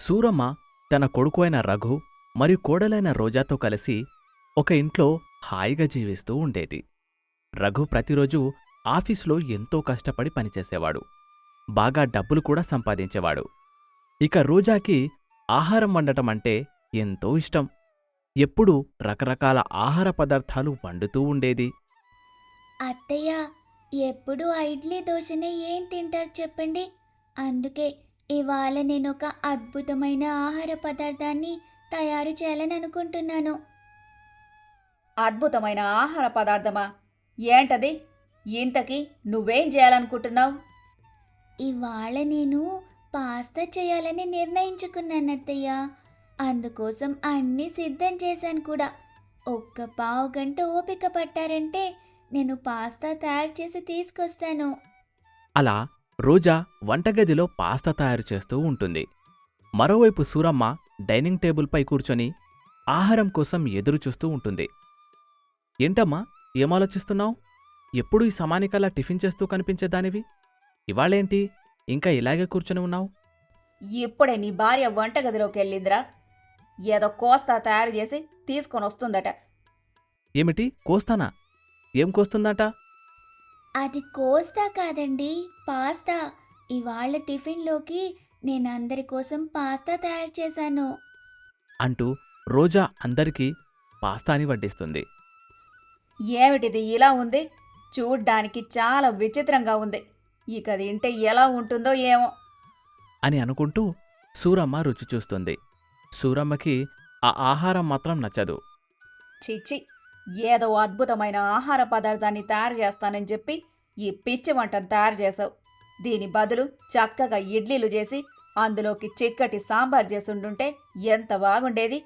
సూరమ్మ తన కొడుకు అయిన రఘు మరియు కోడలైన రోజాతో కలిసి ఒక ఇంట్లో హాయిగా జీవిస్తూ ఉండేది. రఘు ప్రతిరోజు ఆఫీసులో ఎంతో కష్టపడి పనిచేసేవాడు. బాగా డబ్బులు కూడా సంపాదించేవాడు. ఇక రోజాకి ఆహారం వండటం అంటే ఎంతో ఇష్టం. ఎప్పుడూ రకరకాల ఆహార పదార్థాలు వండుతూ ఉండేది. అత్తయ్య ఎప్పుడు ఇడ్లీ దోశనే ఏం తింటారు చెప్పండి? అందుకే ఇవాళ నేను ఒక అద్భుతమైన ఆహార పదార్థాన్ని తయారు చేయాలని అనుకుంటున్నాను అద్భుతమైన ఆహార పదార్థమా? ఏంటది? ఇంతకి నువ్వేం చేయాలనుకుంటున్నావు? ఇవాళ నేను పాస్తా చేయాలని నిర్ణయించుకున్నాను అత్తయ్య. అందుకోసం అన్నీ సిద్ధం చేశాను కూడా. ఒక్క పావు గంట ఓపిక పట్టారంటే నేను పాస్తా తయారు చేసి తీసుకొస్తాను. అలా రోజా వంటగదిలో పాస్తా తయారు చేస్తూ ఉంటుంది. మరోవైపు సూరమ్మ డైనింగ్ టేబుల్పై కూర్చొని ఆహారం కోసం ఎదురు చూస్తూ ఉంటుంది. ఏంటమ్మా ఏమాలోచిస్తున్నావు? ఎప్పుడు ఈ సమానికల్లా టిఫిన్ చేస్తూ కనిపించేదానివి? ఇవాళేంటి? ఇంకా ఇలాగే కూర్చొని ఉన్నావు? ఇప్పుడే నీ భార్య వంటగదిలోకి వెళ్ళిందిరా ఏదో కోస్తా తయారు చేసి తీసుకొని వస్తుందట ఏమిటి? కోస్తానా? ఏం కోస్తుందట? అది కోస్తా కాదండి పాస్తా. ఇవాళ టిఫిన్లోకి నేను అందరి కోసం పాస్తా తయారు చేశాను. అంటూ రోజా అందరికీ పాస్తాని వడ్డిస్తుంది. ఏమిటిది ఇలా ఉంది? చూడ్డానికి చాలా విచిత్రంగా ఉంది. ఇక తింటే ఎలా ఉంటుందో ఏమో. అని అనుకుంటూ సూరమ్మ రుచి చూస్తుంది. సూరమ్మకి ఆ ఆహారం మాత్రం నచ్చదు. చిచ్చి ఏదో అద్భుతమైన ఆహార పదార్థాన్ని తయారు చేస్తానని చెప్పి ఈ పిచ్చి వంటను తయారు చేసావు దీని బదులు చక్కగా ఇడ్లీలు చేసి అందులోకి చిక్కటి సాంబార్ చేసుండుంటే ఎంత బాగుండేది.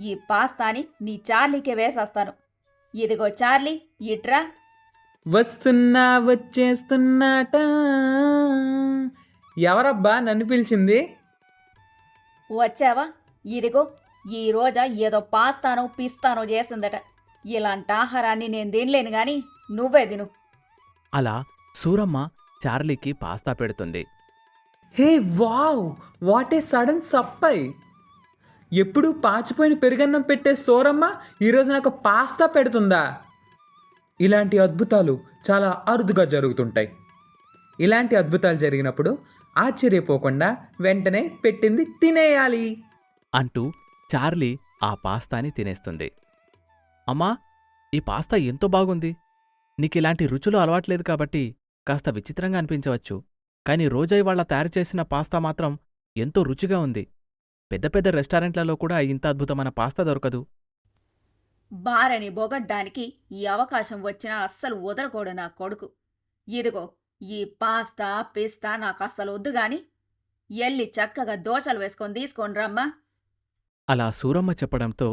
ఈ పాస్తాని నీ చార్లీకే వేసేస్తాను. ఇదిగో చార్లీ ఇట్రా. వస్తున్నా వచ్చేస్తున్నాట. ఎవరబ్బా నన్ను పిలిచింది? వచ్చావా? ఇదిగో ఈ రోజా ఏదో పాస్తానో పిస్తానో చేసిందట. ఇలాంటి ఆహారాన్ని నేను తినలేను గాని నువ్వే తిను. అలా సూరమ్మ చార్లీకి పాస్తా పెడుతుంది. Hey wow! What a sudden supply! ఎప్పుడు పాచిపోయిన పెరుగన్నం పెట్టే సోరమ్మ ఈరోజు నాకు పాస్తా పెడుతుందా? ఇలాంటి అద్భుతాలు చాలా అరుదుగా జరుగుతుంటాయి. ఇలాంటి అద్భుతాలు జరిగినప్పుడు ఆశ్చర్యపోకుండా వెంటనే పెట్టింది తినేయాలి. అంటూ చార్లీ ఆ పాస్తాని తినేస్తుంది. అమ్మా ఈ పాస్తా ఎంతో బాగుంది. నీకిలాంటి రుచులు అలవాట్లేదు కాబట్టి కాస్త విచిత్రంగా అనిపించవచ్చు. కాని రోజా ఇవాళ తయారు చేసిన పాస్తా మాత్రం ఎంతో రుచిగా ఉంది. పెద్ద పెద్ద రెస్టారెంట్లలో కూడా ఇంత అద్భుతమైన పాస్తా దొరకదు. బారని బొగడ్డానికి ఈ అవకాశం వచ్చినా అస్సలు వదలకూడు నా కొడుకు. ఇదిగో ఈ పాస్తా పిస్తా నాకు అస్సలు వద్దు గాని ఎల్లి చక్కగా దోశలు వేసుకొని తీసుకొని రమ్మా అలా సూరమ్మ చెప్పడంతో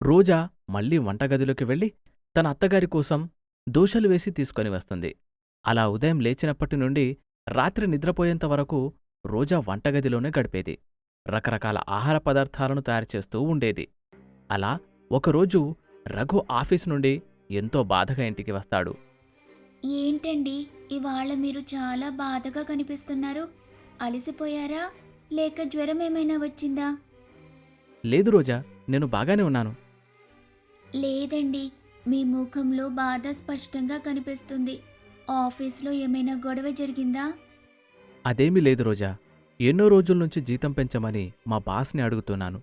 రోజా మళ్ళీ వంటగదిలోకి వెళ్ళి తన అత్తగారి కోసం దోశలు వేసి తీసుకొని వస్తుంది. అలా ఉదయం లేచినప్పటి నుండి రాత్రి నిద్రపోయేంత వరకు రోజా వంటగదిలోనే గడిపేది. రకరకాల ఆహార పదార్థాలను తయారు చేస్తూ ఉండేది. అలా ఒకరోజు రఘు ఆఫీస్ నుండి ఎంతో బాధగా ఇంటికి వస్తాడు. ఏంటండి? ఇవాళ మీరు చాలా బాధగా కనిపిస్తున్నారు. అలసిపోయారా? లేక జ్వరం ఏమైనా వచ్చిందా? లేదు రోజా నేను బాగానే ఉన్నాను. లేదండి మీ ముఖంలో బాధ స్పష్టంగా కనిపిస్తుంది. ఆఫీస్లో ఏమైనా గొడవ జరిగిందా? అదేమీ లేదు రోజా. ఎన్నో రోజుల నుంచి జీతం పెంచమని మా బాస్ని అడుగుతున్నాను.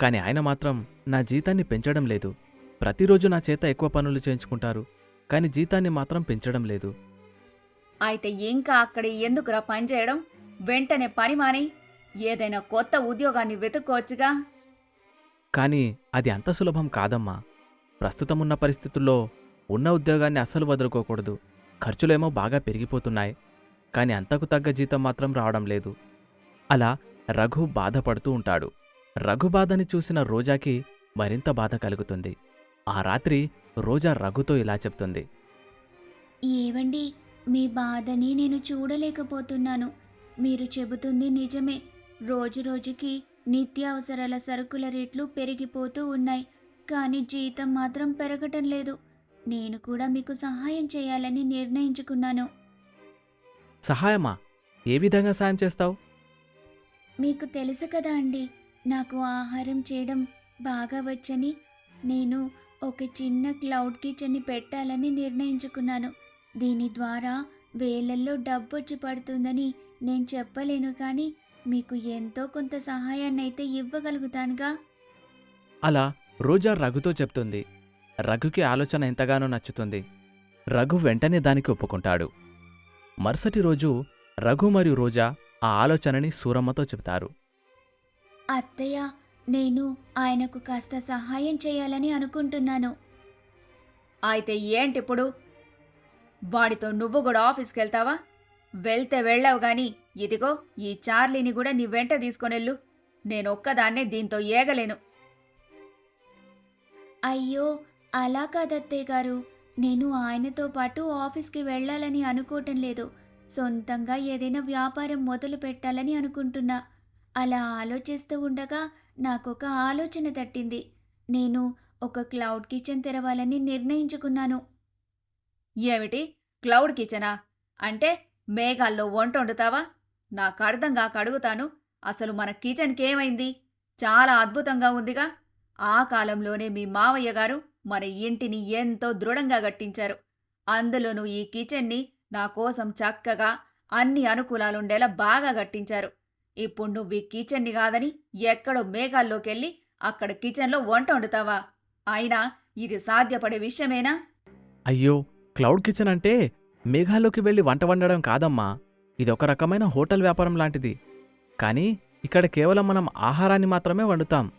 కాని ఆయన మాత్రం నా జీతాన్ని పెంచడం లేదు. ప్రతిరోజు నా చేత ఎక్కువ పనులు చేయించుకుంటారు. కాని జీతాన్ని మాత్రం పెంచడం లేదు. అయితే ఇంకా అక్కడ ఎందుకురా పనిచేయడం వెంటనే పని మాని. ఏదైనా కొత్త ఉద్యోగాన్ని వెతుక్కోవచ్చుగా. కాని అది అంత సులభం కాదమ్మా. ప్రస్తుతమున్న పరిస్థితుల్లో ఉన్న ఉద్యోగాన్ని అస్సలు వదులుకోకూడదు. ఖర్చులేమో బాగా పెరిగిపోతున్నాయి. కాని అంతకు తగ్గ జీతం మాత్రం రావడం లేదు. అలా రఘు బాధపడుతూ ఉంటాడు. రఘు బాధని చూసిన రోజాకి మరింత బాధ కలుగుతుంది. ఆ రాత్రి రోజా రఘుతో ఇలా చెప్తుంది. ఏవండి మీ బాధని నేను చూడలేకపోతున్నాను. మీరు చెబుతుంది నిజమే. రోజు రోజుకి నిత్యావసరాల సరుకుల రేట్లు పెరిగిపోతూ ఉన్నాయి. కానీ జీతం మాత్రం పెరగటం లేదు. నేను కూడా మీకు సహాయం చేయాలని నిర్ణయించుకున్నాను. సహాయమా? ఏ విధంగా సాయం చేస్తావు? మీకు తెలుసు కదా అండి నాకు ఆహారం చేయడం బాగా వచ్చని నేను ఒక చిన్న క్లౌడ్ కిచెన్ని పెట్టాలని నిర్ణయించుకున్నాను. దీని ద్వారా వేలల్లో డబ్బు వచ్చి పడుతుందని నేను చెప్పలేను కానీ మీకు ఎంతో కొంత సహాయాన్ని అయితే ఇవ్వగలుగుతానుగా. అలా? రోజా రఘుతో చెప్తుంది రఘుకి ఆలోచన ఎంతగానో నచ్చుతుంది. రఘు వెంటనే దానికి ఒప్పుకుంటాడు. మరుసటి రోజు రఘు మరియు రోజా ఆ ఆలోచనని సూరమ్మతో చెబుతారు. అత్తయ్య నేను ఆయనకు కాస్త సహాయం చేయాలని అనుకుంటున్నాను. అయితే ఏంటిప్పుడు వాడితో నువ్వు కూడా ఆఫీస్కి వెళ్తావా వెళ్తే వెళ్ళావు గాని ఇదిగో ఈ చార్లీని కూడా నీ వెంట తీసుకొనెళ్ళు. నేనొక్కదాన్నే దీంతో ఏగలేను. అయ్యో అలా కాదత్తయ్య గారు. నేను ఆయనతో పాటు ఆఫీస్కి వెళ్ళాలని అనుకోవటం లేదు. సొంతంగా ఏదైనా వ్యాపారం మొదలు పెట్టాలని అనుకుంటున్నా. అలా ఆలోచిస్తూ ఉండగా నాకొక ఆలోచన తట్టింది. నేను ఒక క్లౌడ్ కిచెన్ తెరవాలని నిర్ణయించుకున్నాను. ఏమిటి? క్లౌడ్ కిచెనా? అంటే మేఘాల్లో వంట వండుతావా? నాకు అర్థం కాక అడుగుతాను. అసలు మన కిచెన్కి ఏమైంది? చాలా అద్భుతంగా ఉందిగా. ఆ కాలంలోనే మీ మావయ్య గారు మన ఇంటిని ఎంతో దృఢంగా కట్టించారు. అందులోనూ ఈ కిచెన్ని నా కోసం చక్కగా అన్ని అనుకూలాలుండేలా బాగా కట్టించారు. ఇప్పుడు నువ్వు ఈ కిచెన్ని కాదని ఎక్కడో మేఘాల్లోకెళ్ళి అక్కడ కిచెన్లో వంట వండుతావా? అయినా ఇది సాధ్యపడే విషయమేనా? అయ్యో క్లౌడ్ కిచెన్ అంటే మేఘాల్లోకి వెళ్ళి వంట వండడం కాదమ్మా. ఇదొక రకమైన హోటల్ వ్యాపారం లాంటిది. కానీ ఇక్కడ కేవలం మనం ఆహారాన్ని మాత్రమే వండుతాం.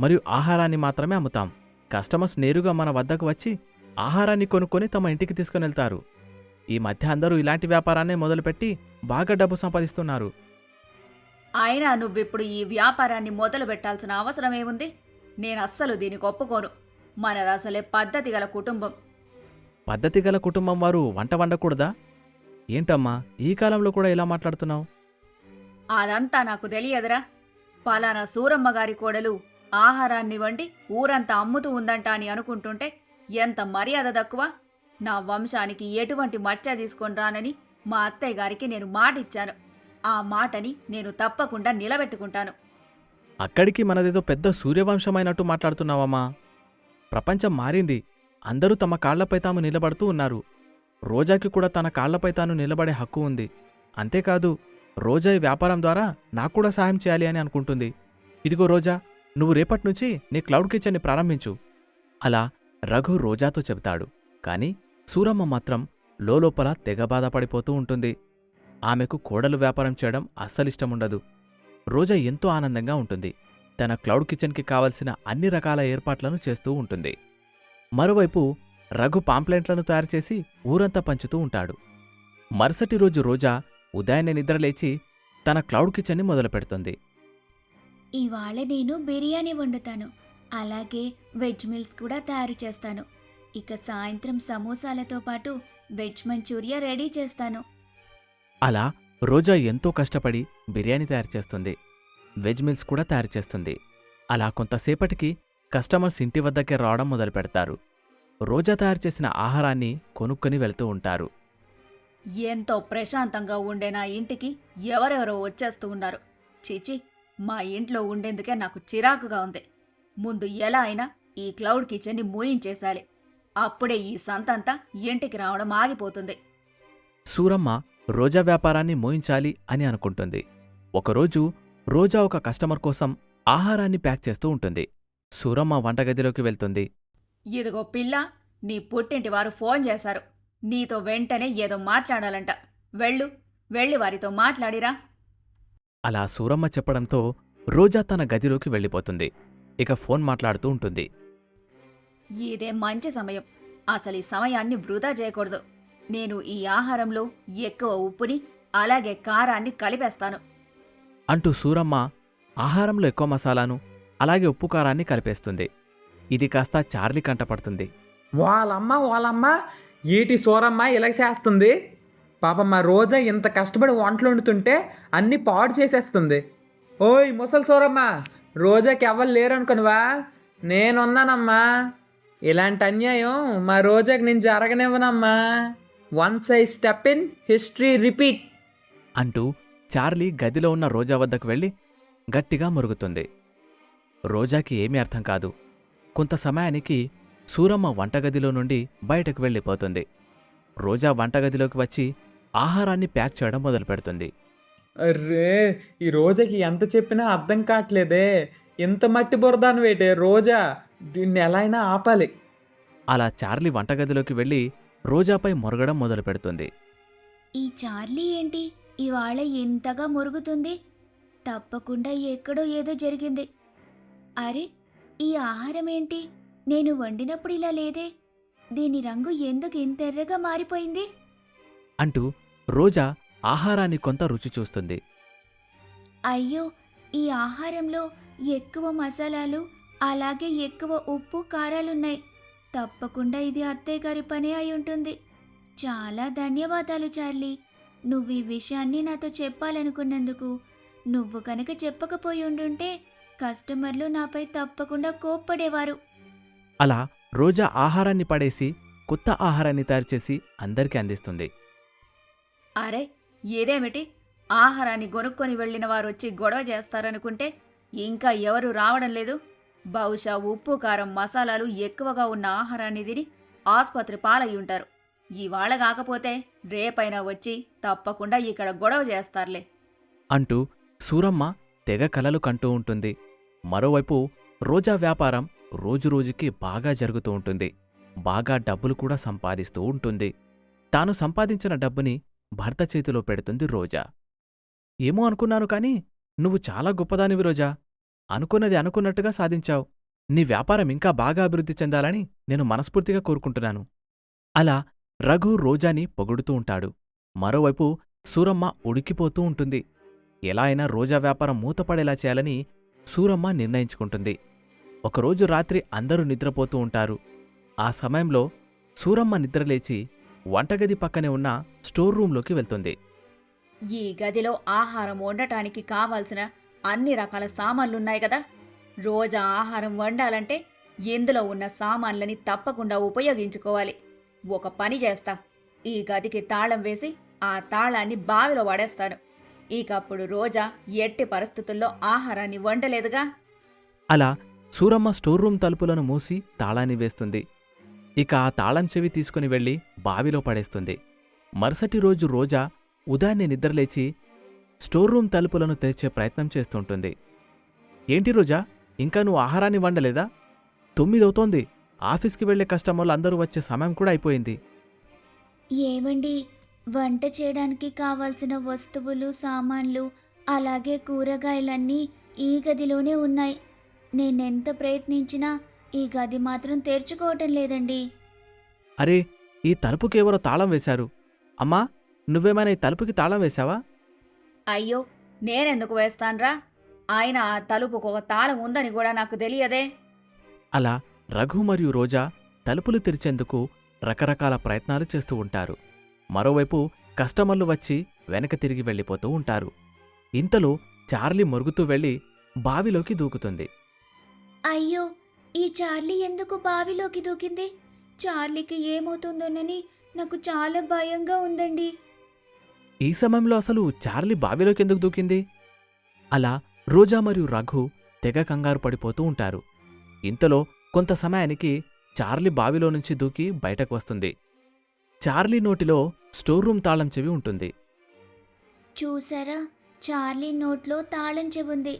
మరియు ఆహారాన్ని మాత్రమే అమ్ముతాం. కస్టమర్స్ నేరుగా మన వద్దకు వచ్చి ఆహారాన్ని కొనుక్కొని తమ ఇంటికి తీసుకుని వెళ్తారు. ఈ మధ్య అందరూ ఇలాంటి వ్యాపారాన్నే మొదలుపెట్టి బాగా డబ్బు సంపాదిస్తున్నారు. అయినా నువ్విప్పుడు ఈ వ్యాపారాన్ని మొదలు పెట్టాల్సిన అవసరం ఏముంది నేను అస్సలు దీనికి ఒప్పుకోను. మనది అసలే పద్ధతి గల కుటుంబం. పద్ధతి గల కుటుంబం వారు వంట వండకూడదా? ఏంటమ్మా ఈ కాలంలో కూడా ఇలా మాట్లాడుతున్నావు? అదంతా నాకు తెలియదురా. పలానా సూరమ్మ గారి కోడలు ఆహారాన్ని వండి ఊరంతా అమ్ముతూ ఉందంట అని అనుకుంటుంటే ఎంత మర్యాద తక్కువ? నా వంశానికి ఎటువంటి మచ్చ తీసుకొని రానని మా అత్తయ్య గారికి నేను మాటిచ్చాను. ఆ మాటని నేను తప్పకుండా నిలబెట్టుకుంటాను. అక్కడికి మనదేదో పెద్ద సూర్యవంశమైనట్టు మాట్లాడుతున్నావమ్మా. ప్రపంచం మారింది. అందరూ తమ కాళ్ళపై తాము నిలబడుతూ ఉన్నారు. రోజాకి కూడా తన కాళ్ళపై తాను నిలబడే హక్కు ఉంది. అంతేకాదు రోజా ఈ వ్యాపారం ద్వారా నాకు కూడా సహాయం చేయాలి అని అనుకుంటుంది. ఇదిగో రోజా నువ్వు రేపట్నుంచి నీ క్లౌడ్ కిచెన్ని ప్రారంభించు. అలా రఘు రోజాతో చెబుతాడు. కాని సూరమ్మ మాత్రం లోలోపల తెగ బాధపడిపోతూ ఉంటుంది. ఆమెకు కోడలు వ్యాపారం చేయడం అస్సలిష్టముండదు. రోజా ఎంతో ఆనందంగా ఉంటుంది. తన క్లౌడ్ కిచెన్కి కావలసిన అన్ని రకాల ఏర్పాట్లను చేస్తూ ఉంటుంది. మరోవైపు రఘు పాంప్లెంట్లను తయారుచేసి ఊరంతా పంచుతూ ఉంటాడు. మరుసటి రోజు రోజా ఉదయాన్నే నిద్రలేచి తన క్లౌడ్ కిచెన్ని మొదలుపెడుతుంది. ఇవాళ నేను బిర్యానీ వండుతాను. అలాగే వెజ్ మీల్స్ కూడా తయారు చేస్తాను. ఇక సాయంత్రం సమోసాలతో పాటు వెజ్ మంచూరియా రెడీ చేస్తాను. అలా రోజా ఎంతో కష్టపడి బిర్యానీ తయారు చేస్తుంది. వెజ్ మీల్స్ కూడా తయారు చేస్తుంది. అలా కొంతసేపటికి కస్టమర్స్ ఇంటి వద్దకే రావడం మొదలుపెడతారు రోజా తయారు చేసిన ఆహారాన్ని కొనుక్కొని వెళ్తూ ఉంటారు. ఎంతో ప్రశాంతంగా ఉండే నా ఇంటికి ఎవరెవరో వచ్చేస్తూ ఉన్నారు. చీచి మా ఇంట్లో ఉండేందుకే నాకు చిరాకుగా ఉంది. ముందు ఎలా అయినా ఈ క్లౌడ్ కిచెన్ని మూయించేశాలి. అప్పుడే ఈ సంతంతా ఇంటికి రావడం ఆగిపోతుంది. సూరమ్మ రోజా వ్యాపారాన్ని మోయించాలి అని అనుకుంటుంది. ఒకరోజు రోజా ఒక కస్టమర్ కోసం ఆహారాన్ని ప్యాక్ చేస్తూ ఉంటుంది. సూరమ్మ వంటగదిలోకి వెళ్తుంది. ఇదిగో పిల్ల నీ పుట్టింటి వారు ఫోన్ చేశారు. నీతో వెంటనే ఏదో మాట్లాడాలంట. వెళ్ళు వెళ్ళి వారితో మాట్లాడిరా. అలా సూరమ్మ చెప్పడంతో రోజా తన గదిలోకి వెళ్ళిపోతుంది. ఇక ఫోన్ మాట్లాడుతూ ఉంటుంది. ఇదే మంచి సమయం. అసలు ఈ సమయాన్ని వృధా చేయకూడదు. నేను ఈ ఆహారంలో ఎక్కువ ఉప్పుని అలాగే కారాన్ని కలిపేస్తాను. అంటూ సూరమ్మ ఆహారంలో ఎక్కువ మసాలాను అలాగే ఉప్పు కారాన్ని కలిపేస్తుంది. ఇది కాస్త చార్లీ కంటపడుతుంది వాళ్ళమ్మ వాళ్ళమ్మ ఏటి సోరమ్మ ఇలా చేస్తుంది? పాపం మా రోజా ఇంత కష్టపడి వంటలు వండుతుంటే అన్నీ పాడు చేసేస్తుంది. ఓయ్ ముసలి సోరమ్మా రోజాకి ఎవ్వరు లేరనుకునివా? నేనున్నానమ్మా. ఇలాంటి అన్యాయం మా రోజాకి నేను జరగనివ్వనమ్మా. Once I step in history repeat అంటూ చార్లీ గదిలో ఉన్న రోజా వద్దకు వెళ్ళి గట్టిగా మురుగుతుంది. రోజాకి ఏమీ అర్థం కాదు. కొంత సమయానికి సూరమ్మ వంటగదిలో నుండి బయటకు వెళ్ళిపోతుంది. రోజా వంటగదిలోకి వచ్చి ఆహారాన్ని ప్యాక్ చేయడం మొదలుపెడుతుంది. అర్రే ఈ రోజాకి ఎంత చెప్పినా అర్థం కావట్లేదే ఇంత మట్టి బురదాను వేటే రోజా. దీన్ని ఎలా అయినా ఆపాలి. అలా చార్లీ వంటగదిలోకి వెళ్ళి రోజాపై మొరగడం మొదలుపెడుతుంది. ఈ చార్లీ ఏంటి? ఇవాళ ఎంతగా మురుగుతుంది. తప్పకుండా ఎక్కడో ఏదో జరిగింది. అరే ఈ ఆహారం ఏంటి? నేను వండినప్పుడు ఇలా లేదే. దీని రంగు ఎందుకు ఇంత ఎర్రగా మారిపోయింది? అంటూ రోజా ఆహారాన్ని కొంత రుచి చూస్తుంది. అయ్యో ఈ ఆహారంలో ఎక్కువ మసాలాలు అలాగే ఎక్కువ ఉప్పు కారాలున్నాయి. తప్పకుండా ఇది అత్తయ్య గారి పనే అయి ఉంటుంది. చాలా ధన్యవాదాలు చార్లీ. నువ్వు ఈ విషయాన్ని నాతో చెప్పాలనుకున్నందుకు. నువ్వు కనుక చెప్పకపోయి ఉండుంటే కస్టమర్లు నాపై తప్పకుండా కోప్పడేవారు. అలా రోజా ఆహారాన్ని పడేసి కొత్త ఆహారాన్ని తయారు చేసి అందరికీ అందిస్తుంది. అరే ఇదేమిటి ఆహారాన్ని కొనుక్కొని వెళ్ళిన వారు వచ్చి గొడవ చేస్తారనుకుంటే ఇంకా ఎవరు రావడం లేదు. బహుశా ఉప్పు కారం మసాలాలు ఎక్కువగా ఉన్న ఆహారాన్ని తిని ఆసుపత్రి పాలయ్యి ఉంటారు ఇవాళ కాకపోతే రేపైనా వచ్చి తప్పకుండా ఇక్కడ గొడవ చేస్తారులే. అంటూ సూరమ్మ తెగ కలలు కంటూ ఉంటుంది. మరోవైపు రోజా వ్యాపారం రోజురోజుకి బాగా జరుగుతూ ఉంటుంది. బాగా డబ్బులు కూడా సంపాదిస్తూ ఉంటుంది. తాను సంపాదించిన డబ్బుని భర్త చేతిలో పెడుతుంది రోజా. ఏమో అనుకున్నాను కాని నువ్వు చాలా గొప్పదానివి రోజా. అనుకున్నది అనుకున్నట్టుగా సాధించావు. నీ వ్యాపారం ఇంకా బాగా అభివృద్ధి చెందాలని నేను మనస్ఫూర్తిగా కోరుకుంటున్నాను. అలా రఘు రోజాని పొగుడుతూ ఉంటాడు. మరోవైపు సూరమ్మ ఉడికిపోతూ ఉంటుంది. ఎలా అయినా రోజా వ్యాపారం మూతపడేలా చేయాలని సూరమ్మ నిర్ణయించుకుంటుంది. ఒకరోజు రాత్రి అందరూ నిద్రపోతూ ఉంటారు. ఆ సమయంలో సూరమ్మ నిద్రలేచి వంటగది పక్కనే ఉన్న స్టోర్ రూంలోకి వెళ్తుంది. ఈ గదిలో ఆహారం వండటానికి కావాల్సిన అన్ని రకాల సామాన్లున్నాయి కదా. రోజా ఆహారం వండాలంటే ఇందులో ఉన్న సామాన్లని తప్పకుండా ఉపయోగించుకోవాలి. ఒక పని చేస్తా. ఈ గదికి తాళం వేసి ఆ తాళాన్ని బావిలో వాడేస్తాను. ఇకప్పుడు రోజా ఎట్టి పరిస్థితుల్లో ఆహారాన్ని వండలేదుగా? అలా సూరమ్మ స్టోర్ రూమ్ తలుపులను మూసి తాళాన్ని వేస్తుంది. ఇక ఆ తాళం చెవి తీసుకుని వెళ్ళి బావిలో పడేస్తుంది. మరుసటి రోజు రోజా ఉదయాన్నే నిద్రలేచి స్టోర్ రూమ్ తలుపులను తెరిచే ప్రయత్నం చేస్తుంటుంది. ఏంటి రోజా ఇంకా నువ్వు ఆహారాన్ని వండలేదా? తొమ్మిదవుతోంది. ఆఫీస్కి వెళ్ళే కస్టమర్లు అందరూ వచ్చే సమయం కూడా అయిపోయింది. ఏమండి వంట చేయడానికి కావాల్సిన వస్తువులు సామాన్లు అలాగే కూరగాయలన్నీ ఈ గదిలోనే ఉన్నాయి. నేనెంత ప్రయత్నించినా ఈ గది మాత్రం తెరుచుకోవటం లేదండి. అరే ఈ తలుపుకి ఎవరో తాళం వేశారు. అమ్మా నువ్వేమైనా ఈ తలుపుకి తాళం వేశావా? అయ్యో నేనెందుకు వేస్తాన్రా? ఆయన ఆ తలుపుకు ఒక తాళం ఉందని కూడా నాకు తెలియదే. అలా రఘు మరియు రోజా తలుపులు తెరిచేందుకు రకరకాల ప్రయత్నాలు చేస్తూ ఉంటారు. మరోవైపు కస్టమర్లు వచ్చి వెనక తిరిగి వెళ్ళిపోతూ ఉంటారు. ఇంతలో చార్లీ మొరుగుతూ వెళ్ళి బావిలోకి దూకుతుంది. అయ్యో ఈ చార్లీ ఎందుకు బావిలోకి దూకింది? చార్లీకి ఏమవుతుందోనని నాకు చాలా భయంగా ఉందండి. ఈ సమయంలో అసలు చార్లీ బావిలోకి ఎందుకు దూకింది? అలా రోజా మరియు రఘు తెగ కంగారు పడిపోతూ ఉంటారు. ఇంతలో కొంత సమయానికి చార్లీ బావిలో నుంచి దూకి బయటకు వస్తుంది. చార్లీ నోటిలో స్టోర్ రూమ్ తాళం చెవి ఉంటుంది. చూసారా? చార్లీ నోట్లో తాళం చెవుంది.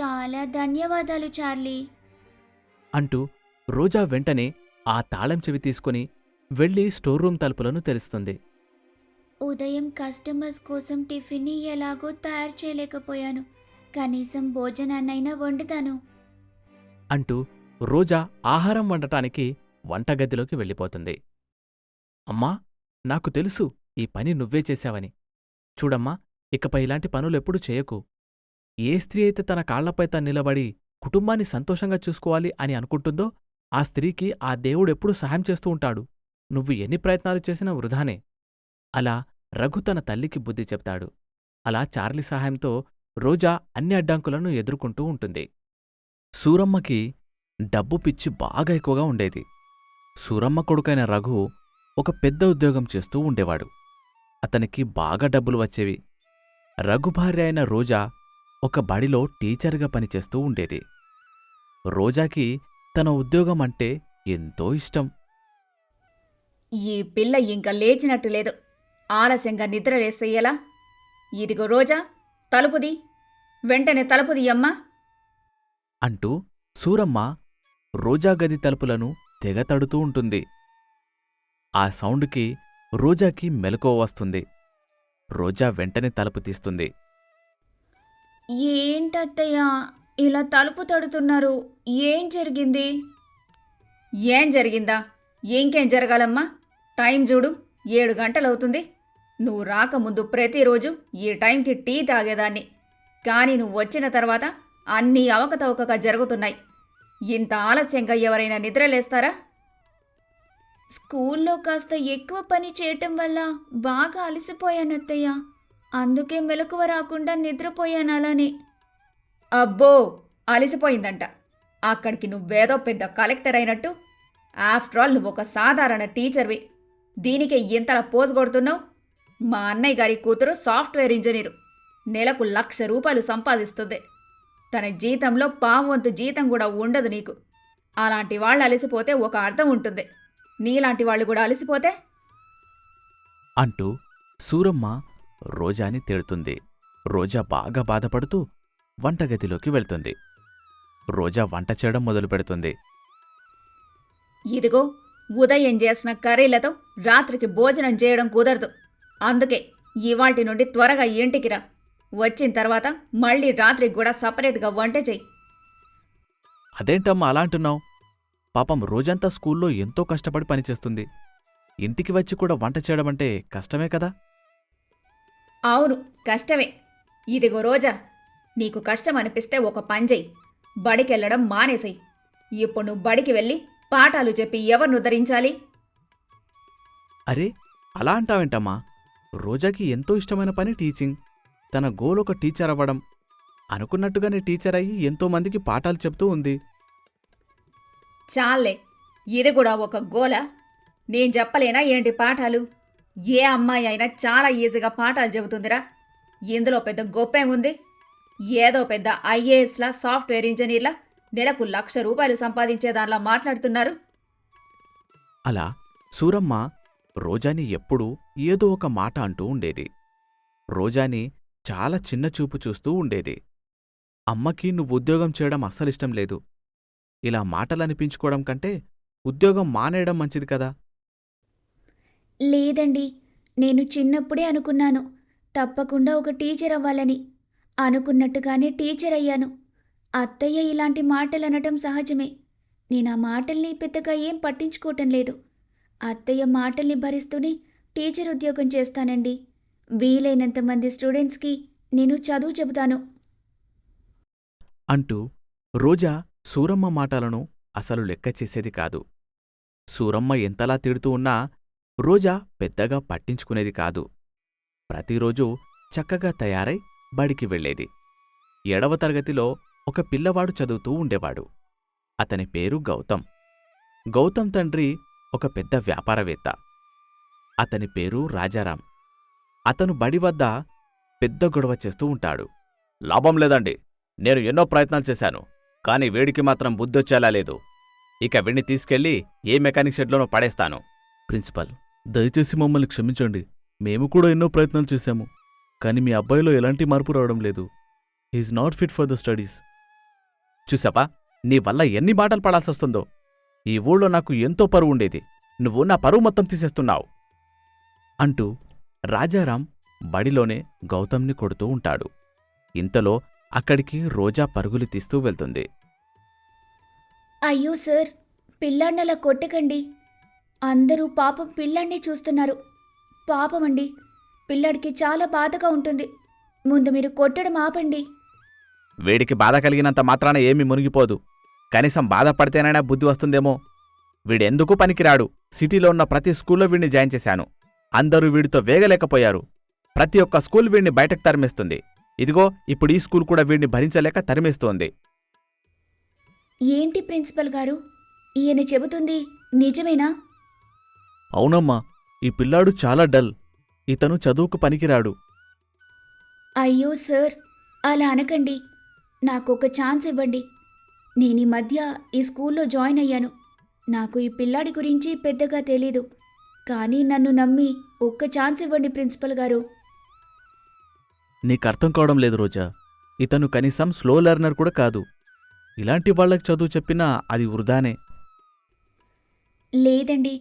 చాలా ధన్యవాదాలు చార్లీ. అంటూ రోజా వెంటనే ఆ తాళం చెవి తీసుకుని వెళ్ళి స్టోర్ రూమ్ తలుపులను తెరుస్తుంది. ఉదయం కస్టమర్స్ కోసం టిఫిన్ని ఎలాగో తయారు చేయలేకపోయాను. కనీసం భోజనాన్నైనా వండుతాను. అంటూ రోజా ఆహారం వండటానికి వంటగదిలోకి వెళ్ళిపోతుంది. అమ్మా నాకు తెలుసు ఈ పని నువ్వే చేశావని. చూడమ్మా ఇకపై ఇలాంటి పనులెప్పుడు చేయకు. ఏ స్త్రీ అయితే తన కాళ్ళపై తను నిలబడి కుటుంబాన్ని సంతోషంగా చూసుకోవాలి అని అనుకుంటుందో ఆ స్త్రీకి ఆ దేవుడెప్పుడు సహాయం చేస్తూ ఉంటాడు. నువ్వు ఎన్ని ప్రయత్నాలు చేసినా వృధానే. అలా రఘు తన తల్లికి బుద్ధి చెప్తాడు. అలా చార్లీ సహాయంతో రోజా అన్ని అడ్డంకులను ఎదుర్కొంటూ ఉంటుంది. సూరమ్మకి డబ్బు పిచ్చి బాగా ఎక్కువగా ఉండేది. సూరమ్మ కొడుకైన రఘు ఒక పెద్ద ఉద్యోగం చేస్తూ ఉండేవాడు. అతనికి బాగా డబ్బులు వచ్చేవి. రఘు భార్య అయిన రోజా ఒక బడిలో టీచర్గా పనిచేస్తూ ఉండేది. రోజాకి తన ఉద్యోగం అంటే ఎంతో ఇష్టం. ఈ పిల్ల ఇంకా లేచినట్టు లేదు. ఆలస్యంగా నిద్ర లేస్తే ఎలా? ఇదిగో రోజా తలుపుది. వెంటనే తలుపుది అమ్మా. అంటూ సూరమ్మ రోజా గది తలుపులను తెగ తడుతూ ఉంటుంది. ఆ సౌండ్కి రోజాకి మెలకువ వస్తుంది. రోజా వెంటనే తలుపు తీస్తుంది. ఏంటత్తయ్య? ఇలా తలుపు తడుతున్నారు. ఏం జరిగింది? ఏం జరిగిందా? ఇంకేం జరగాలమ్మా? టైం చూడు ఏడు గంటలవుతుంది. నువ్వు రాకముందు ప్రతిరోజు ఈ టైంకి టీ తాగేదాన్ని. కానీ నువ్వు వచ్చిన తర్వాత అన్నీ అవకతవకగా జరుగుతున్నాయి. ఇంత ఆలస్యంగా ఎవరైనా నిద్రలేస్తారా? స్కూల్లో కాస్త ఎక్కువ పని చేయటం వల్ల బాగా అలసిపోయాను అత్తయ్య అందుకే మెలకువ రాకుండా నిద్రపోయాను అలానే. అబ్బో! అలసిపోయిందంట. అక్కడికి నువ్వేదో పెద్ద కలెక్టర్ అయినట్టు. ఆఫ్టర్ ఆల్ నువ్వు ఒక సాధారణ టీచర్వి. దీనికే ఇంతలా పోజు కొడుతున్నావు? మా అన్నయ్య గారి కూతురు సాఫ్ట్వేర్ ఇంజనీరు. నెలకు లక్ష రూపాయలు సంపాదిస్తుంది. తన జీతంలో పాము వంతు జీతం కూడా ఉండదు నీకు. అలాంటి వాళ్ళు అలసిపోతే ఒక అర్థం ఉంటుంది. నీలాంటి వాళ్ళు కూడా అలసిపోతే? అంటూ సూరమ్మ రోజాని తిడుతుంది రోజా బాగా బాధపడుతూ వంటగదిలోకి వెళ్తుంది. రోజా వంట చేయడం మొదలు పెడుతుంది. ఇదిగో ఉదయం చేసిన కర్రీలతో రాత్రికి భోజనం చేయడం కుదరదు. అందుకే ఇవాల్టి నుండి త్వరగా ఇంటికి రా. వచ్చిన తర్వాత మళ్ళీ రాత్రికి కూడా సపరేట్గా వంట చెయ్యి అదేంటమ్మా అలా అంటున్నావు? పాపం రోజంతా స్కూల్లో ఎంతో కష్టపడి పనిచేస్తుంది. ఇంటికి వచ్చి కూడా వంట చేయడం అంటే కష్టమే కదా? అవును కష్టమే. ఇదిగో రోజా నీకు కష్టం అనిపిస్తే ఒక చెయ్యి. బడికెళ్ళడం మానేసేయి. ఇప్పుడు నువ్వు బడికి వెళ్ళి పాఠాలు చెప్పి ఎవరిని ఉద్ధరించాలి? అరే అలా అంటావేంటమ్మా? రోజాకి ఎంతో ఇష్టమైన పని టీచింగ్. తన గోల్ ఒక టీచర్ అవ్వడం. అనుకున్నట్టుగానే టీచర్ అయ్యి ఎంతో మందికి పాఠాలు చెప్తూ ఉంది. చాలే ఇది కూడా ఒక గోల? నేను చెప్పలేనా ఏంటి పాఠాలు? ఏ అమ్మాయి అయినా చాలా ఈజీగా పాఠాలు చెబుతుందిరా. ఇందులో పెద్ద గొప్పేముంది? ఏదో పెద్ద ఐఏఎస్లా సాఫ్ట్వేర్ ఇంజనీర్లా నెలకు లక్ష రూపాయలు సంపాదించే దానిలా మాట్లాడుతున్నారు. అలా సూరమ్మ రోజాని ఎప్పుడూ ఏదో ఒక మాట అంటూ ఉండేది. రోజాని చాలా చిన్న చూపు చూస్తూ ఉండేది. అమ్మకి నువ్వు ఉద్యోగం చేయడం అస్సలిష్టం లేదు. ఇలా మాటలనిపించుకోవడం కంటే ఉద్యోగం మానేయడం మంచిది కదా? లేదండి నేను చిన్నప్పుడే అనుకున్నాను. తప్పకుండా ఒక టీచర్ అవ్వాలని. అనుకున్నట్టుగానే టీచర్ అయ్యాను. అత్తయ్య ఇలాంటి మాటలు అనటం సహజమే. నేను ఆ మాటల్ని పెద్దగా ఏం పట్టించుకోవటం లేదు. అత్తయ్య మాటల్ని భరిస్తూనే టీచర్ ఉద్యోగం చేస్తానండి. వీలైనంత మంది స్టూడెంట్స్కి నేను చదువు చెబుతాను. అంటూ రోజా సూరమ్మ మాటలను అసలు లెక్క చేసేది కాదు. సూరమ్మ ఎంతలా తిడుతూ ఉన్నా రోజా పెద్దగా పట్టించుకునేది కాదు. ప్రతిరోజూ చక్కగా తయారై బడికి వెళ్ళేది. ఏడవ తరగతిలో ఒక పిల్లవాడు చదువుతూ ఉండేవాడు. అతని పేరు గౌతమ్. గౌతమ్ తండ్రి ఒక పెద్ద వ్యాపారవేత్త. అతని పేరు రాజారాం. అతను బడి వద్ద పెద్ద గొడవ చేస్తూ ఉంటాడు. లాభం లేదండి. నేను ఎన్నో ప్రయత్నాలు చేశాను. కాని వేడికి మాత్రం బుద్ధొచ్చేలా లేదు. ఇక వెణ్ణి తీసుకెళ్ళి ఏ మెకానిక్ షెడ్లోనో పడేస్తాను. ప్రిన్సిపల్ దయచేసి మమ్మల్ని క్షమించండి. మేము కూడా ఎన్నో ప్రయత్నాలు చేశాము కానీ మీ అబ్బాయిలో ఎలాంటి మార్పు రావడం లేదు. He's not fit for the studies చూసావా? నీ వల్ల ఎన్ని మాటలు పడాల్సి వస్తుందో. ఈ ఊళ్ళో నాకు ఎంతో పరువు ఉండేది. నువ్వు నా పరువు మొత్తం తీసేస్తున్నావు. అంటూ రాజారాం బడిలోనే గౌతమ్ని కొడుతూ ఉంటాడు. ఇంతలో అక్కడికి రోజా పరుగులు తీస్తూ వెళ్తుంది. అయ్యో సార్ పిల్లాడినలా కొట్టకండి. అందరూ పాపం పిల్లాడిని చూస్తున్నారు. పాపమండి పిల్లాడికి చాలా బాధగా ఉంటుంది. ముందు మీరు కొట్టడం ఆపండి. వీడికి బాధ కలిగినంత మాత్రాన ఏమీ మునిగిపోదు. కనీసం బాధపడితేనైనా బుద్ధి వస్తుందేమో. వీడెందుకు పనికిరాడు? సిటీలో ఉన్న ప్రతి స్కూల్లో వీడిని జాయిన్ చేశాను. అందరూ వీడితో వేగలేకపోయారు. ప్రతి ఒక్క స్కూల్ వీడిని బయటకు తరిమేస్తుంది. ఇదిగో ఇప్పుడు ఈ స్కూల్ కూడా వీడిని భరించలేక తరిమేస్తోంది. ఏంటి ప్రిన్సిపల్ గారు? ఈయన చెబుతుంది నిజమేనా? అవునమ్మా ఈ పిల్లాడు చాలా డల్. ఇతను చదువుకు పనికిరాడు. అయ్యో సార్ అలా అనకండి. నాకు ఒక ఛాన్స్ ఇవ్వండి. నేను ఈ మధ్య ఈ స్కూల్లో జాయిన్ అయ్యాను. నాకు ఈ పిల్లాడి గురించి పెద్దగా తెలీదు. కానీ నన్ను నమ్మి ఒక్క ఛాన్స్ ఇవ్వండి ప్రిన్సిపల్ గారు. నీకు అర్థం కావడం లేదు రోజా. ఇతను కనీసం స్లో లెర్నర్ కూడా కాదు. ఇలాంటి వాళ్ళకి చదువు చెప్పినా అది వృధానే. లేదండి.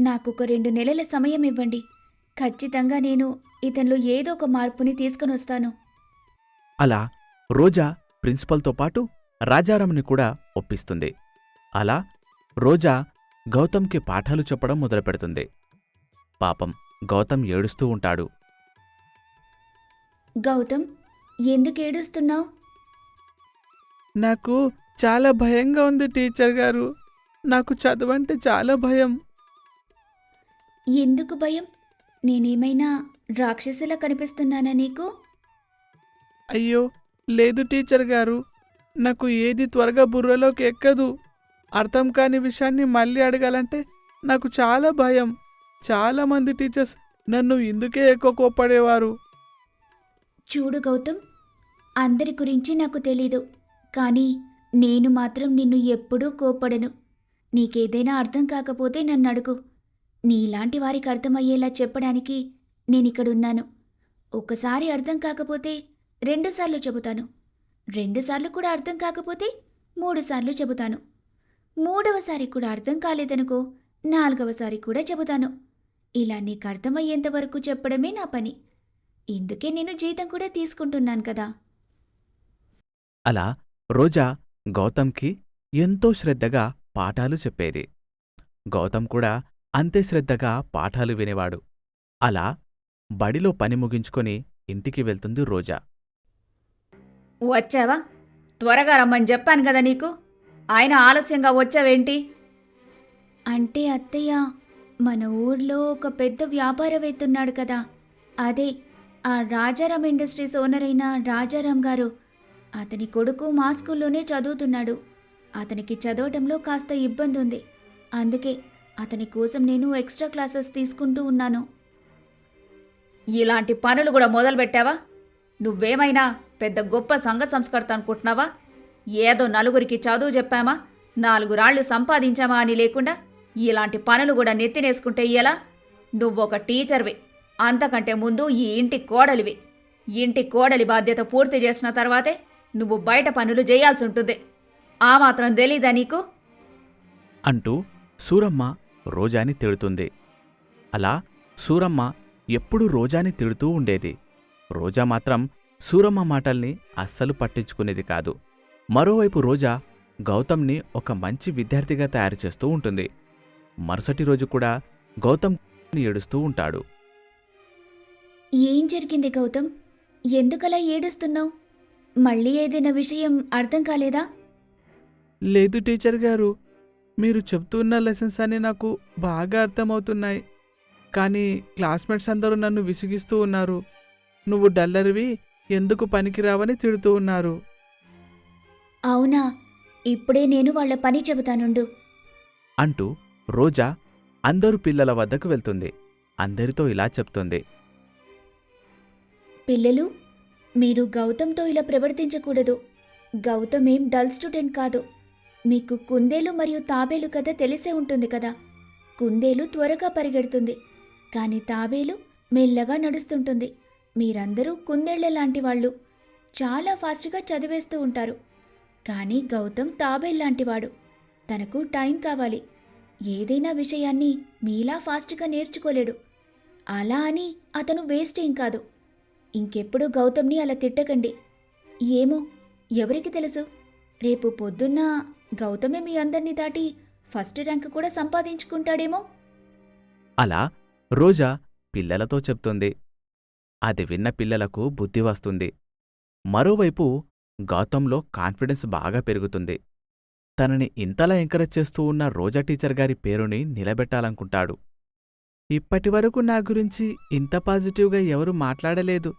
నాకు ఒక రెండు నెలల సమయం ఇవ్వండి ఖచ్చితంగా నేను ఇతనిలో ఏదో ఒక మార్పుని తీసుకొని వస్తాను అలా రోజా ప్రిన్సిపల్తో పాటు రాజారాంని కూడా ఒప్పిస్తుంది. అలా రోజా గౌతమ్కి పాఠాలు చెప్పడం మొదలుపెడుతుంది. పాపం గౌతమ్ ఏడుస్తూ ఉంటాడు. గౌతమ్ ఎందుకు ఏడుస్తున్నావు? నాకు చాలా భయంగా ఉంది టీచర్ గారు. నాకు చదువంటే చాలా భయం. ఎందుకు భయం? నేనేమైనా రాక్షసులా కనిపిస్తున్నానా నీకు? అయ్యో లేదు టీచర్ గారు. నాకు ఏది త్వరగా బుర్రలోకి ఎక్కదు. అర్థం కాని విషయాన్ని మళ్ళీ అడగాలంటే నాకు చాలా భయం. చాలా మంది టీచర్స్ నన్ను ఇందుకే ఎక్కువ కోప్పడేవారు. చూడు గౌతమ్ అందరి గురించి నాకు తెలీదు. కానీ నేను మాత్రం నిన్ను ఎప్పుడూ కోపడను నీకేదైనా అర్థం కాకపోతే నన్ను అడుగు. నీలాంటి వారికి అర్థమయ్యేలా చెప్పడానికి నేనిక్కడున్నాను. ఒకసారి అర్థం కాకపోతే రెండుసార్లు చెబుతాను. రెండుసార్లు కూడా అర్థం కాకపోతే మూడుసార్లు చెబుతాను. మూడవసారి కూడా అర్థం కాలేదనుకో నాలుగవసారి కూడా చెబుతాను. ఇలా నీకు అర్థమయ్యేంత వరకు చెప్పడమే నా పని. ఇందుకే నేను జీతం కూడా తీసుకుంటున్నాను కదా. అలా రోజా గౌతమ్కి ఎంతో శ్రద్ధగా పాఠాలు చెప్పేది. గౌతమ్ కూడా అంతే శ్రద్ధగా పాఠాలు వినేవాడు. అలా బడిలో పని ముగించుకొని ఇంటికి వెళ్తుంది రోజా. వచ్చావా? త్వరగా రమ్మని చెప్పాను కదా నీకు. ఆయన ఆలస్యంగా వచ్చావేంటి? అంటే అత్తయ్య మన ఊర్లో ఒక పెద్ద వ్యాపారవేత్త ఉన్నాడు కదా. అదే ఆ రాజారాం ఇండస్ట్రీస్ ఓనర్ అయిన రాజారాం గారు. అతని కొడుకు మా స్కూల్లోనే చదువుతున్నాడు. అతనికి చదవటంలో కాస్త ఇబ్బంది ఉంది అందుకే అతని కోసం నేను ఎక్స్ట్రా క్లాసెస్ తీసుకుంటూ ఉన్నాను. ఇలాంటి పనులు కూడా మొదలుపెట్టావా? నువ్వేమైనా పెద్ద గొప్ప సంఘ సంస్కర్త అనుకుంటున్నావా? ఏదో నలుగురికి చదువు చెప్పామా? నాలుగు రాళ్ళు సంపాదించామా అని లేకుండా ఇలాంటి పనులు కూడా నెత్తినేసుకుంటే ఎలా? నువ్వొక టీచర్వి. అంతకంటే ముందు ఈ ఇంటి కోడలివి. ఇంటి కోడలి బాధ్యత పూర్తి చేసిన తర్వాతే నువ్వు బయట పనులు చేయాల్సి ఉంటుంది. ఆ మాత్రం తెలీదా నీకు? అంటూ సూరమ్మ రోజాని తిడుతుంది. అలా సూరమ్మ ఎప్పుడూ రోజాని తిడుతూ ఉండేది. రోజా మాత్రం సూరమ్మ మాటల్ని అస్సలు పట్టించుకునేది కాదు. మరోవైపు రోజా గౌతమ్ని ఒక మంచి విద్యార్థిగా తయారు చేస్తూ ఉంటుంది. మరుసటి రోజు కూడా గౌతమ్ ఏడుస్తూ ఉంటాడు. ఏం జరిగింది గౌతమ్? ఎందుకలా ఏడుస్తున్నావు? మళ్ళీ ఏదైనా విషయం అర్థం కాలేదా? లేదు టీచర్ గారు. మీరు చెప్తున్న లెసన్స్ అన్నీ నాకు బాగా అర్థమవుతున్నాయి. కానీ క్లాస్మేట్స్ అందరూ నన్ను విసిగిస్తూ ఉన్నారు. నువ్వు డల్లర్వి ఎందుకు పనికిరావని తిడుతూ ఉన్నారు. అవునా? ఇప్పుడే నేను వాళ్ళ పని చెబుతానుండు. అంటూ రోజా అందరు పిల్లల వద్దకు వెళ్తుంది. అందరితో ఇలా చెప్తుంది. పిల్లలు మీరు గౌతమ్తో ఇలా ప్రవర్తించకూడదు. గౌతమ్ ఏం డల్ స్టూడెంట్ కాదు. మీకు కుందేలు మరియు తాబేలు కథ తెలిసే ఉంటుంది కదా. కుందేలు త్వరగా పరిగెడుతుంది. కానీ తాబేలు మెల్లగా నడుస్తుంటుంది. మీరందరూ కుందేళ్ళ లాంటి వాళ్ళు. చాలా ఫాస్ట్గా చదివేస్తూ ఉంటారు. కానీ గౌతమ్ తాబేల్ లాంటివాడు తనకు టైం కావాలి. ఏదైనా విషయాన్ని మీలా ఫాస్ట్గా నేర్చుకోలేడు. అలా అని అతను వేస్ట్ ఏం కాదు. ఇంకెప్పుడు గౌతమ్ని అలా తిట్టకండి. ఏమో ఎవరికి తెలుసు? రేపు పొద్దున్న గౌతమే మీ అందర్నీ దాటి ఫస్ట్ ర్యాంక్ కూడా సంపాదించుకుంటాడేమో? అలా రోజా పిల్లలతో చెప్తుంది. అది విన్న పిల్లలకు బుద్ధి వస్తుంది. మరోవైపు గౌతంలో కాన్ఫిడెన్స్ బాగా పెరుగుతుంది. తనని ఇంతలా ఎంకరేజ్ చేస్తూ ఉన్న రోజా టీచర్ గారి పేరుని నిలబెట్టాలనుకుంటాడు. ఇప్పటివరకు నా గురించి ఇంత పాజిటివ్గా ఎవరూ మాట్లాడలేదు.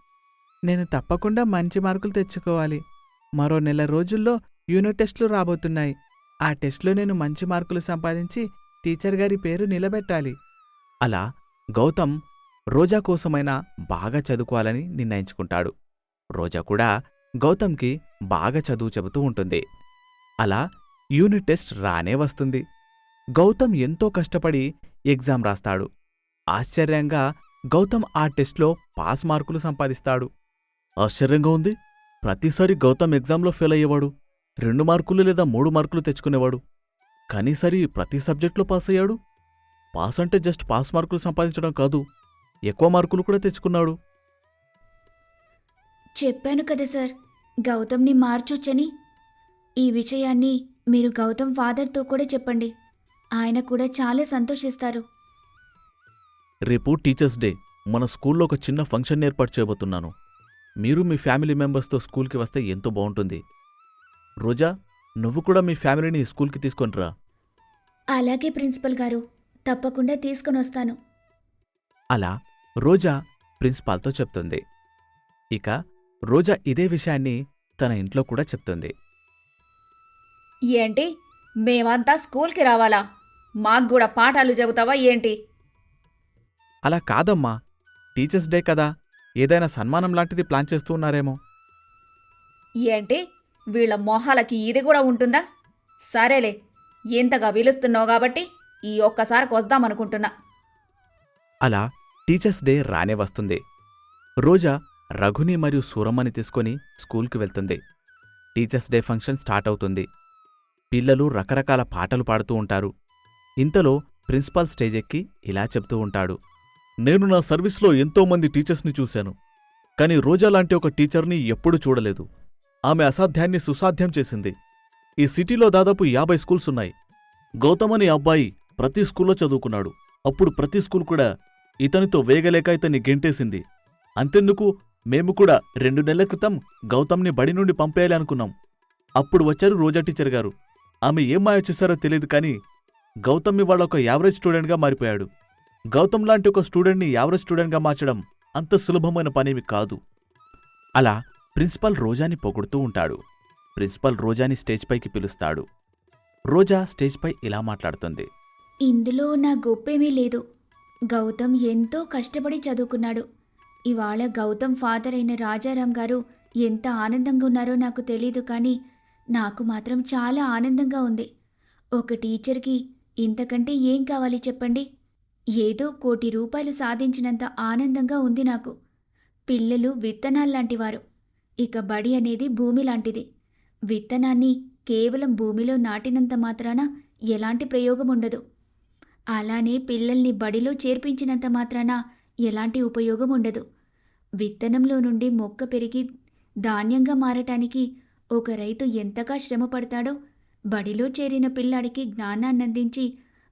నేను తప్పకుండా మంచి మార్కులు తెచ్చుకోవాలి. మరో నెల రోజుల్లో యూనిట్ టెస్టులు రాబోతున్నాయి. ఆ టెస్ట్లో నేను మంచి మార్కులు సంపాదించి టీచర్ గారి పేరు నిలబెట్టాలి. అలా గౌతమ్ రోజా కోసమైనా బాగా చదువుకోవాలని నిర్ణయించుకుంటాడు. రోజా కూడా గౌతమ్కి బాగా చదువు చెబుతూ ఉంటుంది. అలా యూనిట్ టెస్ట్ రానే వస్తుంది. గౌతమ్ ఎంతో కష్టపడి ఎగ్జామ్ రాస్తాడు. ఆశ్చర్యంగా గౌతమ్ ఆ టెస్ట్లో పాస్ మార్కులు సంపాదిస్తాడు. ఆశ్చర్యంగా ఉంది. ప్రతిసారి గౌతమ్ ఎగ్జామ్లో ఫెయిల్ అయ్యేవాడు. రెండు మార్కులు లేదా మూడు మార్కులు తెచ్చుకునేవాడు. కనీసరి ప్రతి సబ్జెక్ట్లో పాస్ అయ్యాడు పాస్ అంటే జస్ట్ పాస్ మార్కులు సంపాదించడం కాదు ఎక్కువ మార్కులు కూడా తెచ్చుకున్నాడు. చెప్పాను కదా సార్ గౌతమ్ని మార్చొచ్చని. ఈ విషయాన్ని మీరు గౌతమ్ ఫాదర్తో కూడా చెప్పండి. ఆయన కూడా చాలా సంతోషిస్తారు. రేపు టీచర్స్ డే. మన స్కూల్లో ఒక చిన్న ఫంక్షన్ ఏర్పాటు చేయబోతున్నాను. మీరు మీ ఫ్యామిలీ మెంబర్స్తో స్కూల్కి వస్తే ఎంతో బాగుంటుంది. రోజా నువ్వు కూడా మీ ఫ్యామిలీని స్కూల్కి తీసుకొనిరా అలాగే ప్రిన్సిపల్ గారు తప్పకుండా తీసుకొని వస్తాను. అలా రోజా ప్రిన్సిపాల్తో చెప్తుంది. ఇక రోజా ఇదే విషయాన్ని తన ఇంట్లో కూడా చెప్తుంది. ఏంటి? మేమంతా స్కూల్కి రావాలా? మాకు కూడా పాఠాలు చెబుతావా ఏంటి? అలా కాదమ్మా. టీచర్స్ డే కదా. ఏదైనా సన్మానం లాంటిది ప్లాన్ చేస్తూ ఉన్నారేమో. ఏంటి? వీళ్ళ మొహాలకి ఇది కూడా ఉంటుందా? సరేలే ఇంతగా విలుస్తున్నావు కాబట్టి ఈ ఒక్కసారికి వద్దామనుకుంటున్నా అలా టీచర్స్ డే రానే వస్తుంది. రోజా రఘుని మరియు సూరమ్మని తీసుకొని స్కూల్కి వెళ్తుంది. టీచర్స్ డే ఫంక్షన్ స్టార్ట్ అవుతుంది. పిల్లలు రకరకాల పాటలు పాడుతూ ఉంటారు. ఇంతలో ప్రిన్సిపాల్ స్టేజ్ ఎక్కి ఇలా చెప్తూ ఉంటాడు. నేను నా సర్వీస్లో ఎంతోమంది టీచర్స్ని చూశాను. కానీ రోజా లాంటి ఒక టీచర్ని ఎప్పుడూ చూడలేదు. ఆమె అసాధ్యాన్ని సుసాధ్యం చేసింది. ఈ సిటీలో దాదాపు యాభై స్కూల్స్ ఉన్నాయి. గౌతమ్ అనే అబ్బాయి ప్రతి స్కూల్లో చదువుకున్నాడు. అప్పుడు ప్రతి స్కూల్ కూడా ఇతనితో వేగలేక ఇతన్ని గెంటేసింది. అంతెందుకు? మేము కూడా రెండు నెలల క్రితం గౌతమ్ని బడి నుండి పంపేయాలి అనుకున్నాం. అప్పుడు వచ్చారు రోజా టీచర్ గారు. ఆమె ఏం మాయ చేశారో తెలియదు కానీ గౌతమ్ ఇవాళ ఒక యావరేజ్ స్టూడెంట్గా మారిపోయాడు. గౌతమ్ లాంటి ఒక స్టూడెంట్ని యావరేజ్ స్టూడెంట్గా మార్చడం అంత సులభమైన పనేమి కాదు. అలా ప్రిన్సిపల్ రోజాని పొగుడుతూ ఉంటాడు. ప్రిన్సిపల్ రోజాని స్టేజ్ పైకి పిలుస్తాడు. రోజా స్టేజ్పై ఇలా మాట్లాడుతుంది. ఇందులో నా గొప్పేమీ లేదు. గౌతమ్ ఎంతో కష్టపడి చదువుకున్నాడు. ఇవాళ గౌతమ్ ఫాదర్ అయిన రాజారాం గారు ఎంత ఆనందంగా ఉన్నారో నాకు తెలీదు కానీ నాకు మాత్రం చాలా ఆనందంగా ఉంది. ఒక టీచర్కి ఇంతకంటే ఏం కావాలి చెప్పండి? ఏదో కోటి రూపాయలు సాధించినంత ఆనందంగా ఉంది నాకు. పిల్లలు విత్తనాల్లాంటివారు. ఇక బడి అనేది భూమి లాంటిది. విత్తనాన్ని కేవలం భూమిలో నాటినంత మాత్రాన ఎలాంటి ప్రయోగం ఉండదు. అలానే పిల్లల్ని బడిలో చేర్పించినంత మాత్రాన ఎలాంటి ఉపయోగం ఉండదు. విత్తనంలో నుండి మొక్క పెరిగి ధాన్యంగా మారటానికి ఒక రైతు ఎంతగా శ్రమ పడతాడో బడిలో చేరిన పిల్లాడికి జ్ఞానాన్నందించి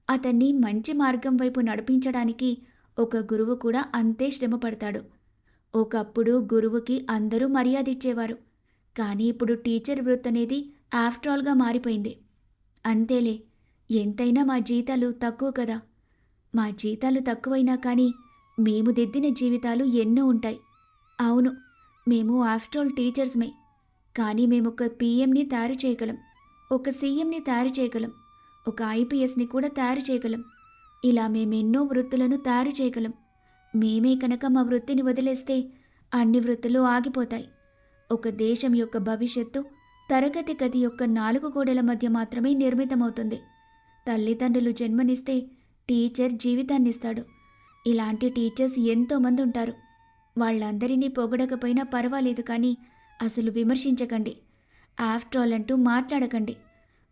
అతన్ని మంచి మార్గం వైపు నడిపించడానికి ఒక గురువు కూడా అంతే శ్రమ పడతాడు. ఒకప్పుడు గురువుకి అందరూ మర్యాద ఇచ్చేవారు. కానీ ఇప్పుడు టీచర్ వృత్తి అనేది ఆఫ్టర్ ఆల్గా మారిపోయింది. అంతేలే ఎంతైనా మా జీతాలు తక్కువ కదా. మా జీతాలు తక్కువైనా కానీ మేము దిద్దిన జీవితాలు ఎన్నో ఉంటాయి. అవును మేము ఆఫ్టర్ ఆల్ టీచర్స్మే. కానీ మేము ఒక పీఎంని తయారు చేయగలం. ఒక సీఎంని తయారు చేయగలం. ఒక ఐపీఎస్ని కూడా తయారు చేయగలం. ఇలా మేమెన్నో వృత్తులను తయారు చేయగలం. మేమే కనుక మా వృత్తిని వదిలేస్తే అన్ని వృత్తులు ఆగిపోతాయి. ఒక దేశం యొక్క భవిష్యత్తు తరగతి గది యొక్క నాలుగు గోడల మధ్య మాత్రమే నిర్మితమవుతుంది. తల్లిదండ్రులు జన్మనిస్తే టీచర్ జీవితాన్నిస్తాడు. ఇలాంటి టీచర్స్ ఎంతోమంది ఉంటారు. వాళ్ళందరినీ పొగడకపోయినా పర్వాలేదు కానీ అసలు విమర్శించకండి. ఆఫ్టర్ ఆల్ అంటూ మాట్లాడకండి.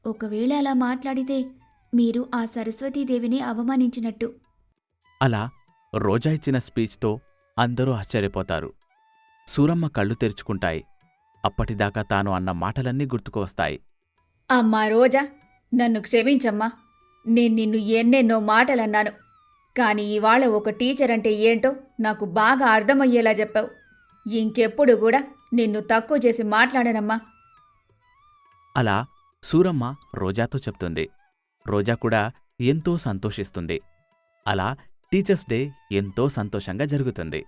ఒకవేళ అలా మాట్లాడితే మీరు ఆ సరస్వతీదేవిని అవమానించినట్టు. అలా రోజా ఇచ్చిన స్పీచ్తో అందరూ ఆశ్చర్యపోతారు. సూరమ్మ కళ్ళు తెరుచుకుంటాయి. అప్పటిదాకా తాను అన్న మాటలన్నీ గుర్తుకు వస్తాయి. అమ్మా రోజా నన్ను క్షమించమ్మా. నేను నిన్ను ఎన్నెన్నో మాటలన్నాను. కానీ ఇవాళ ఒక టీచర్ అంటే ఏంటో నాకు బాగా అర్థమయ్యేలా చెప్పావు. ఇంకెప్పుడు కూడా నిన్ను తక్కువ చేసి మాట్లాడనమ్మా. అలా సూరమ్మ రోజాతో చెప్తుంది. రోజా కూడా ఎంతో సంతోషిస్తుంది. అలా టీచర్స్ డే ఎంతో సంతోషంగా జరుగుతుంది.